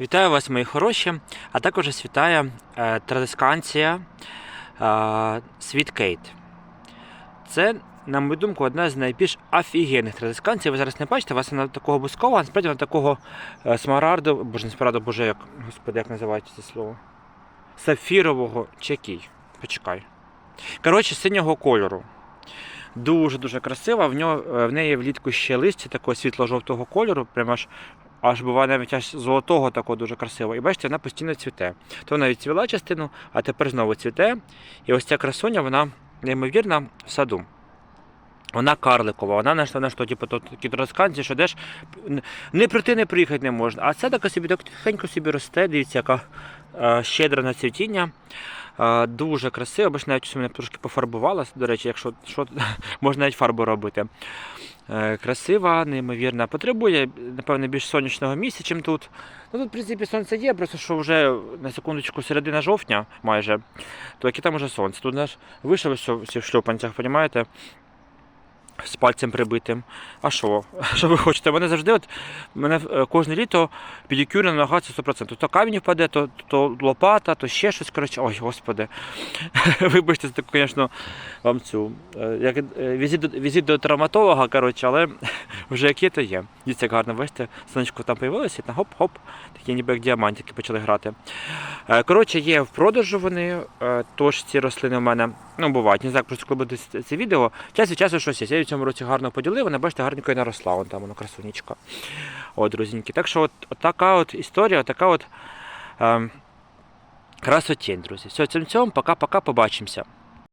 Вітаю вас, мої хороші, а також вас вітає е, традисканція е, Світ Кейт. Це, на мою думку, одна з найбільш офігенних традисканцій. Ви зараз не бачите, у вас вона такого бускова, а насправді вона такого е, смарагду, боже, не смарагду, боже, як, господи, як називається це слово? Сафірового чи який? Почекай. Коротше, синього кольору. Дуже-дуже красива. В, нього, е, в неї влітку ще листя такого світло-жовтого кольору, прямо аж аж буває навіть аж золотого такого дуже красиво. І бачите, вона постійно цвіте. То вона відцвіла частину, а тепер знову цвіте. І ось ця красуня, вона неймовірна в саду. Вона карликова, вона не що, не що типу, такі тросканці, що деш не прийти, не приїхати не можна. А це така собі так тихенько собі росте, дивіться, яка е, щедра на цвітіння. Е, дуже красиво, бач навіть що мене трошки пофарбувала, до речі, якщо що, можна навіть фарбу робити. Е, красива, неймовірна. Потребує, напевно, більш сонячного місця, ніж тут. Ну тут, в принципі, сонце є, просто що вже на секундочку середина жовтня майже, то яке там уже сонце. Тут наш вийшов в шльопанцях, розумієте? З пальцем прибитим. А що? Що ви хочете? Мене завжди, от мене е, кожне літо педикюр на ногах це 100%. То камінь впаде, то, то лопата, то ще щось. Коротше, ой, господи. Вибачте, таку, звісно, вам цю. е, Як е, візит, візит до травматолога, коротше, але вже як є, то є. Дивіться, як гарно, бачите, сонечко там там хоп-хоп, такі ніби як діамантики почали грати. Е, Коротше, є в продажу вони, е, тож ці рослини в мене, ну, бувають, не знаю, просто коли буде це- відео, час від часу щось є. Я в цьому році гарно поділив, вона, бачите, гарненько і наросла, вон там воно красунічка. От, друзіньки. Так що от, от така от історія, така от Ем, красотень, друзі. Все, цим цьому, пока-пока, побачимося.